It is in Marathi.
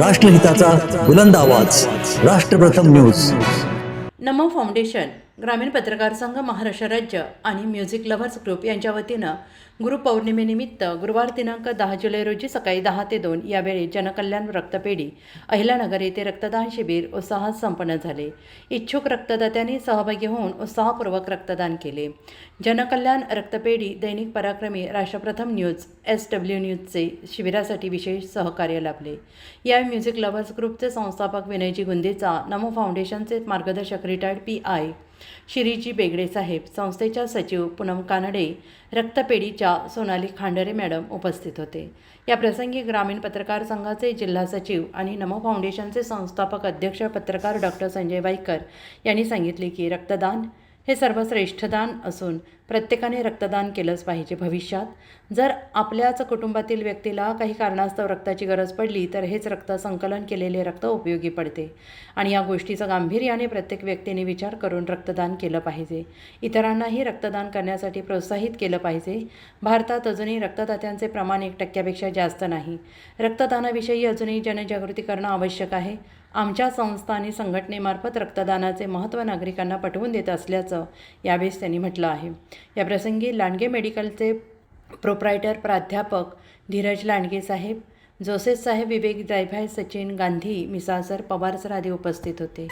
राष्ट्रहिताचा बुलंद आवाज. राष्ट्रप्रथम न्यूज. नमो फाउंडेशन. ग्रामीण पत्रकार संघ महाराष्ट्र राज्य आणि म्युझिक लव्हर्स ग्रुप यांच्या वतीनं गुरुपौर्णिमेनिमित्त गुरुवार दिनांक दहा जुलै रोजी सकाळी दहा ते दोन यावेळी जनकल्याण रक्तपेढी अहिलानगर येथे रक्तदान शिबिर उत्साहात संपन्न झाले. इच्छुक रक्तदात्यांनी सहभागी होऊन उत्साहपूर्वक रक्तदान केले. जनकल्याण रक्तपेढी दैनिक Parakrami Rashtrapratham news S W न्यूजचे शिबिरासाठी विशेष सहकार्य लाभले. या म्युझिक लव्हर्स ग्रुपचे संस्थापक विनयजी गुंदेचा नमो फाउंडेशनचे मार्गदर्शक रिटायर्ड पी आय शिरीजी बेगडे साहेब संस्थेच्या सचिव पूनम कानडे रक्तपेढीच्या सोनाली खांडरे मॅडम उपस्थित होते. या प्रसंगी ग्रामीण पत्रकार संघाचे जिल्हा सचिव आणि नमो फाउंडेशनचे संस्थापक अध्यक्ष पत्रकार डॉक्टर संजय वाईकर यांनी सांगितले की रक्तदान हे सर्वश्रेष्ठ दान असून प्रत्येकाने रक्तदान केलंच पाहिजे भविष्यात. जर आपल्याच कुटुंबातील व्यक्तीला काही कारणास्तव रक्ताची गरज पडली तर हेच रक्त संकलन केलेले रक्त उपयोगी पडते. आणि या गोष्टीचा गांभीर्याने प्रत्येक व्यक्तीने विचार करून रक्तदान केलं पाहिजे. इतरांनाही रक्तदान करण्यासाठी प्रोत्साहित केलं पाहिजे. भारतात अजूनही रक्तदात्यांचे प्रमाण एक टक्क्यापेक्षा जास्त नाही. रक्तदानाविषयी अजूनही जनजागृती करणं आवश्यक आहे. आमच्या संस्था आणि संघटनेमार्फत रक्तदानाचे महत्त्व नागरिकांना पटवून देत असल्याचं यावेळेस त्यांनी म्हटलं आहे. या प्रसंगी लांडगे मेडिकलचे प्रोप्रायटर प्राध्यापक धीरज लांडगे साहेब जोसेफ साहेब विवेक जायभाई सचिन गांधी मिसासर पवार सर आदी उपस्थित होते.